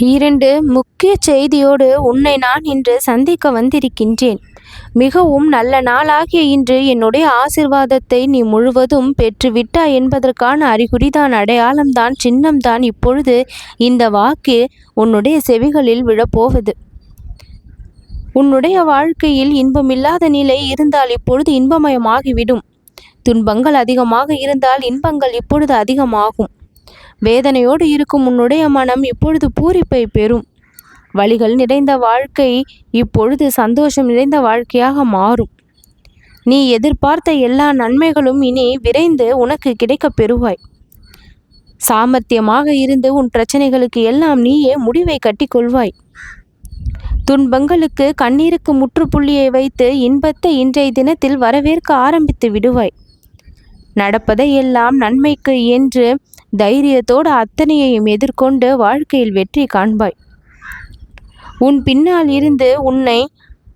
இரண்டு முக்கிய செய்தியோடு உன்னை நான் இன்று சந்திக்க வந்திருக்கின்றேன். மிகவும் நல்ல நாளாகிய இன்று என்னுடைய ஆசிர்வாதத்தை நீ முழுவதும் பெற்றுவிட்டாய் என்பதற்கான அறிகுறிதான் அடையாளம்தான் சின்னம்தான் இப்பொழுது இந்த வாக்கு உன்னுடைய செவிகளில் விழப்போவது. உன்னுடைய வாழ்க்கையில் இன்பமில்லாத நிலை இருந்தால் இப்பொழுது இன்பமயமாகிவிடும். துன்பங்கள் அதிகமாக இருந்தால் இன்பங்கள் இப்பொழுது அதிகமாகும். வேதனையோடு இருக்கும் உன்னுடைய மனம் இப்பொழுது பூரிப்பை பெறும். வழிகள் நிறைந்த வாழ்க்கை இப்பொழுது சந்தோஷம் நிறைந்த வாழ்க்கையாக மாறும். நீ எதிர்பார்த்த எல்லா நன்மைகளும் இனி விரைந்து உனக்கு கிடைக்கப் பெறுவாய். சாமர்த்தியமாக இருந்து உன் பிரச்சனைகளுக்கு எல்லாம் நீயே முடிவை கட்டிக்கொள்வாய் துன்பங்களுக்கு கண்ணீருக்கு முற்றுப்புள்ளியை வைத்து இன்பத்தை இன்றைய தினத்தில் வரவேற்க ஆரம்பித்து விடுவாய். நடப்பதை எல்லாம் நன்மைக்கு என்று தைரியத்தோடு அத்தனையையும் எதிர்கொண்டு வாழ்க்கையில் வெற்றி காண்பாய். உன் பின்னால் இருந்து உன்னை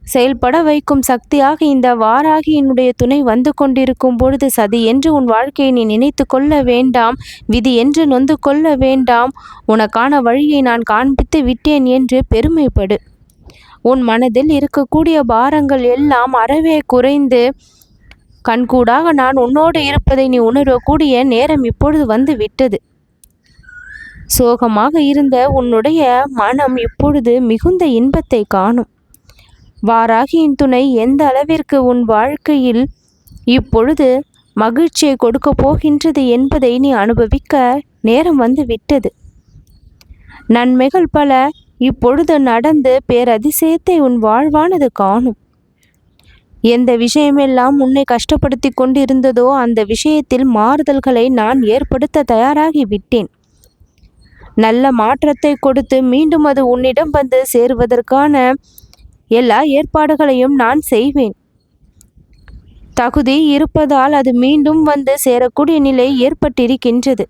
செயல்பட வைக்கும் சக்தியாக இந்த வாராகி என்னுடைய துணை வந்து கொண்டிருக்கும் பொழுது சதி என்று உன் வாழ்க்கையை நீ நினைத்து கொள்ள வேண்டாம் விதி என்று நொந்து கொள்ள வேண்டாம். உனக்கான வழியை நான் காண்பித்து விட்டேன் என்று பெருமைப்படு. உன் மனதில் இருக்கக்கூடிய பாரங்கள் எல்லாம் அறவே குறைந்து கண்கூடாக நான் உன்னோடு இருப்பதை நீ உணரக்கூடிய நேரம் இப்பொழுது வந்து விட்டது. சோகமாக இருந்த உன்னுடைய மனம் இப்பொழுது மிகுந்த இன்பத்தை காணும். வாராகியின் துணை எந்த அளவிற்கு உன் வாழ்க்கையில் இப்பொழுது மகிழ்ச்சியை கொடுக்க போகின்றது என்பதை நீ அனுபவிக்க நேரம் வந்து விட்டது. நன்மைகள் பல இப்பொழுது நடந்து பேரதிசயத்தை உன் வாழ்வானது காணும். எந்த விஷயமெல்லாம் உன்னை கஷ்டப்படுத்தி கொண்டிருந்ததோ அந்த விஷயத்தில் மாறுதல்களை நான் ஏற்படுத்த தயாராகி விட்டேன். நல்ல மாற்றத்தை கொடுத்து மீண்டும் அது உன்னிடம் வந்து சேருவதற்கான எல்லா ஏற்பாடுகளையும் நான் செய்வேன். தகுதி இருப்பதால் அது மீண்டும் வந்து சேரக்கூடிய நிலை ஏற்பட்டிருக்கின்றது.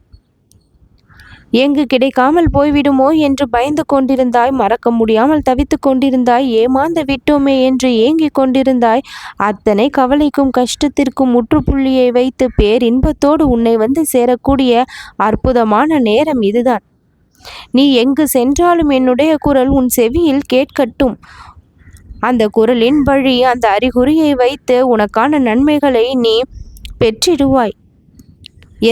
எங்கு கிடைக்காமல் போய்விடுமோ என்று பயந்து கொண்டிருந்தாய் மறக்க முடியாமல் தவித்து கொண்டிருந்தாய் ஏமாந்து விட்டோமே என்று ஏங்கிக் கொண்டிருந்தாய். அத்தனை கவலைக்கும் கஷ்டத்திற்கும் முற்றுப்புள்ளியை வைத்து பேரின்பத்தோடு உன்னை வந்து சேரக்கூடிய அற்புதமான நேரம் இதுதான். நீ எங்கு சென்றாலும் என்னுடைய குரல் உன் செவியில் கேட்கட்டும். அந்த குரலின் வழி அந்த அறிகுறியை வைத்து உனக்கான நன்மைகளை நீ பெற்றிடுவாய்.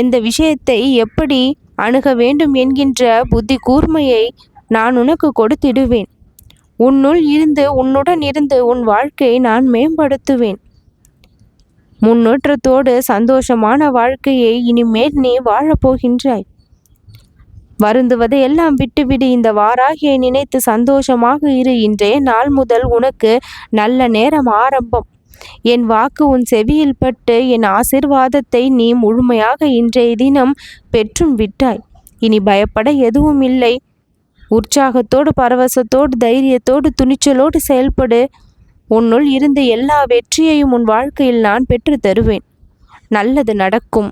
எந்த விஷயத்தை எப்படி அணுக வேண்டும் என்கின்ற புத்தி கூர்மையை நான் உனக்கு கொடுத்திடுவேன். உன்னுள் இருந்து உன்னுடன் இருந்து உன் வாழ்க்கையை நான் மேம்படுத்துவேன். முன்னேற்றத்தோடு சந்தோஷமான வாழ்க்கையை இனிமேல் நீ வாழப்போகின்றாய் வருந்துவதை எல்லாம் விட்டுவிடு. இந்த வாராகியை நினைத்து சந்தோஷமாக இரு. இன்றே நாள் முதல் உனக்கு நல்ல நேரம் ஆரம்பம். என் வாக்கு உன் செவியில் பட்டு என் ஆசிர்வாதத்தை நீ முழுமையாக இன்றைய தினம் பெற்றும் விட்டாய். இனி பயப்பட எதுவும் இல்லை. உற்சாகத்தோடு பரவசத்தோடு தைரியத்தோடு துணிச்சலோடு செயல்படு. உன்னுள் இருந்த எல்லா வெற்றியையும் உன் வாழ்க்கையில் நான் பெற்று தருவேன். நல்லது நடக்கும்.